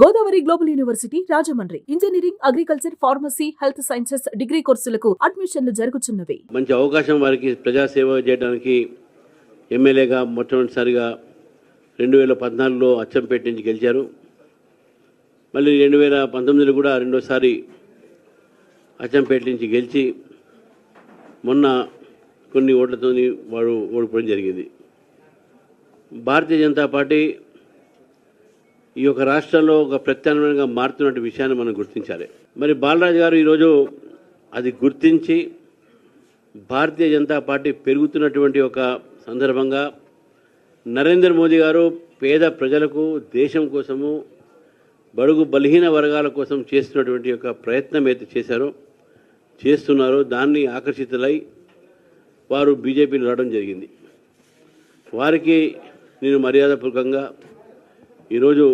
Godavari global university Rajahmundry. Engineering agriculture pharmacy health sciences degree కోర్సులకు అడ్మిషన్లు జరుగుతున్నవి మంచి అవకాశం వారికి ప్రజాసేవ చేయడానికి ఎమ్మెల్యేగా మొట్టమొదటిసారిగా రెండు వేల పద్నాలుగులో అచ్చంపేట నుంచి గెలిచారు. మళ్ళీ రెండు వేల పంతొమ్మిదిలో కూడా రెండోసారి అచ్చంపేట నుంచి గెలిచి మొన్న కొన్ని ఓట్లతో వాడు ఓడిపోవడం జరిగింది. భారతీయ జనతా పార్టీ ఈ యొక్క రాష్ట్రంలో ఒక ప్రత్యామ్నాయంగా మారుతున్న విషయాన్ని మనం గుర్తించాలి. మరి బాలరాజు గారు ఈరోజు అది గుర్తించి భారతీయ జనతా పార్టీ పెరుగుతున్నటువంటి ఒక సందర్భంగా నరేంద్ర మోదీ గారు పేద ప్రజలకు దేశం కోసము బడుగు బలహీన వర్గాల కోసం చేస్తున్నటువంటి యొక్క ప్రయత్నం అయితే చేశారో చేస్తున్నారో దాన్ని ఆకర్షితులై వారు బీజేపీలో రావడం జరిగింది. వారికి నేను మర్యాదపూర్వకంగా ఈరోజు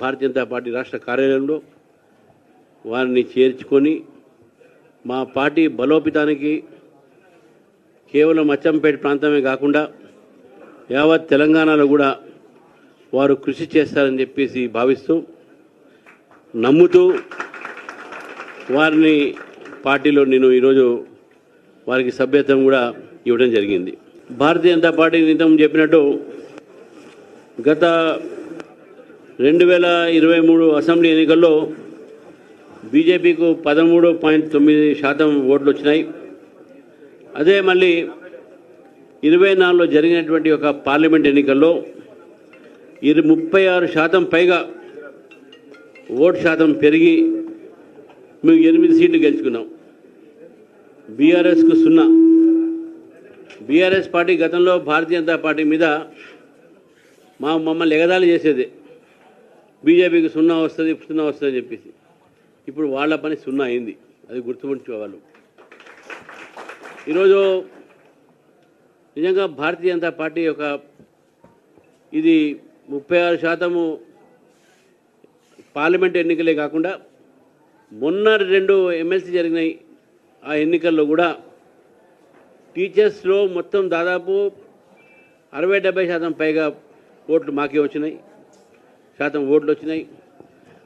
భారతీయ జనతా పార్టీ రాష్ట్ర కార్యాలయంలో వారిని చేర్చుకొని మా పార్టీ బలోపేతానికి కేవలం అచ్చంపేట ప్రాంతమే కాకుండా యావత్ తెలంగాణలో కూడా వారు కృషి చేస్తారని చెప్పేసి భావిస్తూ నమ్ముతూ వారిని పార్టీలో నేను ఈరోజు వారికి సభ్యత్వం కూడా ఇవ్వడం జరిగింది. భారతీయ జనతా పార్టీ నితం చెప్పినట్టు గత రెండు వేల ఇరవై మూడు అసెంబ్లీ ఎన్నికల్లో బీజేపీకు పదమూడు పాయింట్ తొమ్మిది శాతం ఓట్లు వచ్చినాయి. అదే మళ్ళీ ఇరవై నాలుగులో జరిగినటువంటి ఒక పార్లమెంట్ ఎన్నికల్లో ఇరు ముప్పై ఆరు శాతం పైగా ఓటు శాతం పెరిగి మేము ఎనిమిది సీట్లు గెలుచుకున్నాం. బీఆర్ఎస్కు సున్నా. బీఆర్ఎస్ పార్టీ గతంలో భారతీయ జనతా పార్టీ మీద మా మమ్మల్ని ఎగదాలు చేసేది. బీజేపీకి సున్నా వస్తుంది సున్నా వస్తుంది అని చెప్పేసి. ఇప్పుడు వాళ్ళ పని సున్నా అయింది. అది గుర్తుపెట్టుకోవాలి ఈరోజు నిజంగా భారతీయ జనతా పార్టీ యొక్క ఇది ముప్పై ఆరు శాతము పార్లమెంట్ ఎన్నికలే కాకుండా మొన్న రెండు ఎమ్మెల్సీ జరిగినాయి. ఆ ఎన్నికల్లో కూడా టీచర్స్లో మొత్తం దాదాపు అరవై డెబ్బై శాతం పైగా ఓట్లు మాకే వచ్చినాయి. శాతం ఓట్లు వచ్చినాయి.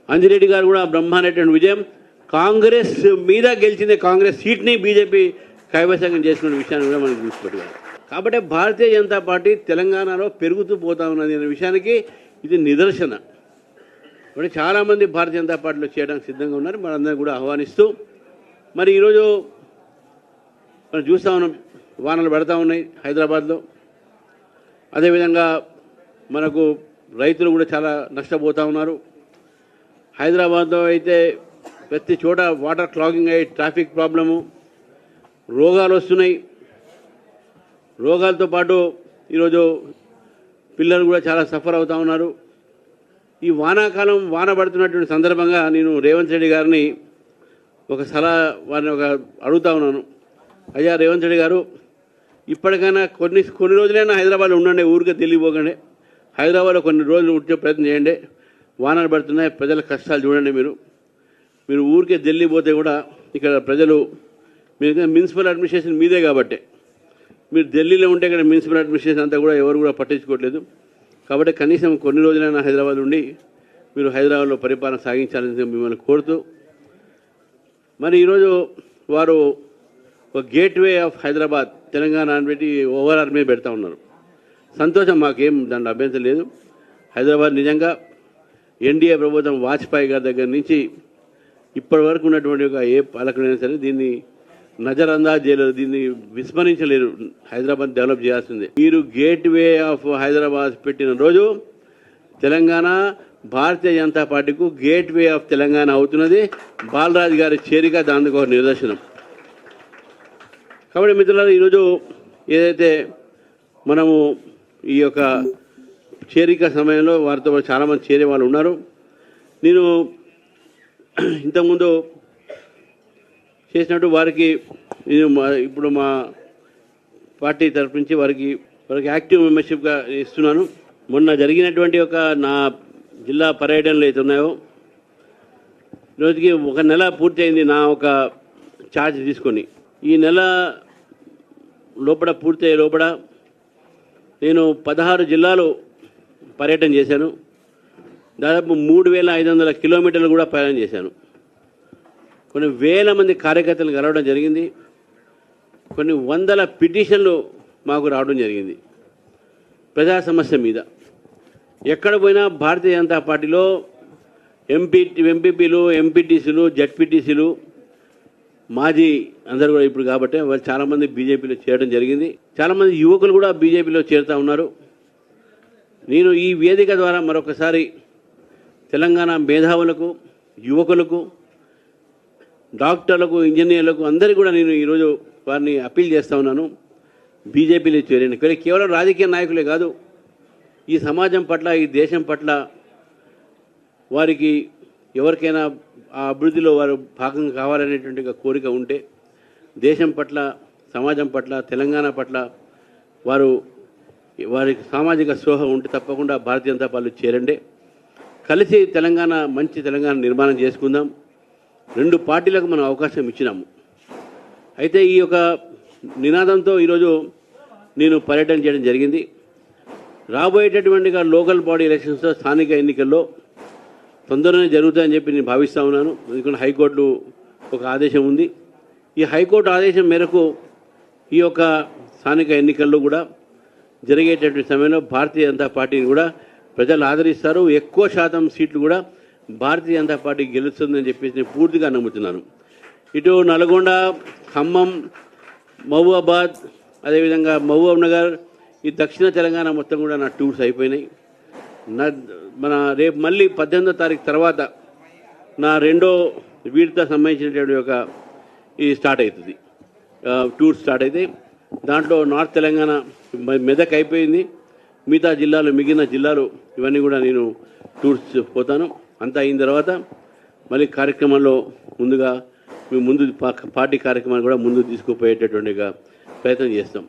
అంజిరెడ్డి గారు కూడా బ్రహ్మాండటువంటి విజయం. కాంగ్రెస్ మీద గెలిచింది కాంగ్రెస్ సీట్ని బీజేపీ కైవసంగం చేసిన విషయాన్ని కూడా మనం చూసిపెట్టుకోవాలి కాబట్టి భారతీయ జనతా పార్టీ తెలంగాణలో పెరుగుతూ పోతా ఉన్నది అనే విషయానికి ఇది నిదర్శన. మరి చాలామంది భారతీయ జనతా పార్టీలో చేయడానికి సిద్ధంగా ఉన్నారు. మనందరం కూడా ఆహ్వానిస్తూ మరి ఈరోజు మనం చూస్తూ ఉన్నాం. వానలు పడతా ఉన్నాయి హైదరాబాద్లో. అదేవిధంగా మనకు రైతులు కూడా చాలా నష్టపోతూ ఉన్నారు. హైదరాబాద్లో అయితే ప్రతి చోట వాటర్ క్లాగింగ్ అయ్యి ట్రాఫిక్ ప్రాబ్లము రోగాలు వస్తున్నాయి. రోగాలతో పాటు ఈరోజు పిల్లలు కూడా చాలా సఫర్ అవుతూ ఉన్నారు. ఈ వానాకాలం వాన పడుతున్నటువంటి సందర్భంగా నేను రేవంత్ రెడ్డి గారిని ఒక సలహా వారిని ఒక అడుగుతా ఉన్నాను. అయ్యా రేవంత్ రెడ్డి గారు ఇప్పటికైనా కొన్ని కొన్ని రోజులైనా హైదరాబాద్లో ఉండండి ఊరికే తెలియపోకండి హైదరాబాద్లో కొన్ని రోజులు ఉంటే ప్రయత్నం చేయండి. వానలు పడుతున్నాయి ప్రజల కష్టాలు చూడండి మీరు. మీరు ఊరికే ఢిల్లీ పోతే కూడా ఇక్కడ ప్రజలు మీరు మున్సిపల్ అడ్మినిస్ట్రేషన్ మీదే కాబట్టి. మీరు ఢిల్లీలో ఉంటే ఇక్కడ మున్సిపల్ అడ్మినిస్ట్రేషన్ అంతా కూడా ఎవరు కూడా పట్టించుకోవట్లేదు. కాబట్టి కనీసం కొన్ని రోజులైనా హైదరాబాద్ ఉండి మీరు హైదరాబాద్లో పరిపాలన సాగించాలని మిమ్మల్ని కోరుతూ మరి ఈరోజు వారు ఒక గేట్వే ఆఫ్ హైదరాబాద్ తెలంగాణ అని పెట్టి ఓవరాల్ మీద పెడతా ఉన్నారు. సంతోషం మాకేం దాంట్లో అభ్యంతరం లేదు. హైదరాబాద్ నిజంగా ఎన్డీఏ ప్రభుత్వం వాజ్పేయి గారి దగ్గర నుంచి ఇప్పటి వరకు ఉన్నటువంటి ఒక ఏ పాలకుడైనా సరే దీన్ని నజర్ అందాజ్ చేయలేరు దీన్ని విస్మరించలేరు. హైదరాబాద్ డెవలప్ చేయాల్సిందే. మీరు గేట్వే ఆఫ్ హైదరాబాద్ పెట్టిన రోజు తెలంగాణ భారతీయ జనతా పార్టీకు గేట్వే ఆఫ్ తెలంగాణ అవుతున్నది. బాలరాజు గారి చేరిక దానికి ఒక నిదర్శనం. కాబట్టి మిత్రులారా ఈరోజు ఏదైతే మనము ఈ యొక్క చేరిక సమయంలో వారితో చాలామంది చేరే వాళ్ళు ఉన్నారు. నేను ఇంతకుముందు చేసినట్టు వారికి నేను మా- ఇప్పుడు మా పార్టీ తరఫు నుంచి వారికి వారికి యాక్టివ్ మెంబర్షిప్గా ఇస్తున్నాను. మొన్న జరిగినటువంటి ఒక నా జిల్లా పర్యటనలు అయితే ఉన్నాయో రోజుకి ఒక నెల పూర్తయింది నా ఒక ఛార్జ్ తీసుకొని. ఈ నెల లోపల పూర్తయ్యే లోపల నేను పదహారు జిల్లాలు పర్యటన చేశాను. దాదాపు మూడు వేల ఐదు వందల కిలోమీటర్లు కూడా ప్రయాణం చేశాను. కొన్ని వేల మంది కార్యకర్తలు కలవడం జరిగింది. కొన్ని వందల పిటిషన్లు మాకు రావడం జరిగింది. ప్రజా సమస్య మీద. ఎక్కడ పోయినా భారతీయ జనతా పార్టీలో ఎంపీ ఎంపీపీలు ఎంపీటీసీలు జడ్పీటీసీలు మాజీ అందరు కూడా ఇప్పుడు కాబట్టి వాళ్ళు చాలామంది బీజేపీలో చేరడం జరిగింది. చాలామంది యువకులు కూడా బీజేపీలో చేరుతూ ఉన్నారు. నేను ఈ వేదిక ద్వారా మరొకసారి తెలంగాణ మేధావులకు యువకులకు డాక్టర్లకు ఇంజనీర్లకు అందరికీ కూడా నేను ఈరోజు వారిని అప్పీల్ చేస్తూ ఉన్నాను. బీజేపీలో చేరండి కేవలం రాజకీయ నాయకులే కాదు ఈ సమాజం పట్ల ఈ దేశం పట్ల వారికి ఎవరికైనా ఆ అభివృద్ధిలో వారు భాగం కావాలనేటువంటి కోరిక ఉంటే దేశం పట్ల సమాజం పట్ల తెలంగాణ పట్ల వారు వారికి సామాజిక స్పృహ ఉంటే తప్పకుండా భారతీయ జనతా పార్టీ చేరండి. కలిసి తెలంగాణ మంచి తెలంగాణ నిర్మాణం చేసుకుందాం. రెండు పార్టీలకు మనం అవకాశం ఇచ్చినాము. అయితే ఈ యొక్క నినాదంతో ఈరోజు నేను పర్యటన చేయడం జరిగింది. రాబోయేటటువంటి లోకల్ బాడీ ఎలక్షన్స్లో స్థానిక ఎన్నికల్లో తొందరనే జరుగుతాయని చెప్పి నేను భావిస్తూ ఉన్నాను. ఎందుకంటే హైకోర్టు ఒక ఆదేశం ఉంది. ఈ హైకోర్టు ఆదేశం మేరకు ఈ యొక్క స్థానిక ఎన్నికల్లో కూడా జరిగేటటువంటి సమయంలో భారతీయ జనతా పార్టీని కూడా ప్రజలు ఆదరిస్తారు. ఎక్కువ శాతం సీట్లు కూడా భారతీయ జనతా పార్టీ గెలుస్తుందని చెప్పేసి నేను పూర్తిగా నమ్ముతున్నాను. ఇటు నల్గొండ ఖమ్మం మహబూబాబాద్ అదేవిధంగా మహబూబ్ నగర్ ఈ దక్షిణ తెలంగాణ మొత్తం కూడా నా టూర్స్ అయిపోయినాయి. మన రేపు మళ్ళీ పద్దెనిమిదో తారీఖు తర్వాత నా రెండో వీటితో సంబంధించినటువంటి ఒక ఇది స్టార్ట్ అవుతుంది. టూర్ స్టార్ట్ అయితే దాంట్లో నార్త్ తెలంగాణ మె- మెదక్ అయిపోయింది. మిగతా జిల్లాలు మిగిలిన జిల్లాలు ఇవన్నీ కూడా నేను టూర్స్ పోతాను. అంతా అయిన తర్వాత మళ్ళీ కార్యక్రమంలో ముందుగా మేము ముందు పా- పార్టీ కార్యక్రమాన్ని కూడా ముందు తీసుకుపోయేటటువంటి ప్రయత్నం చేస్తాం.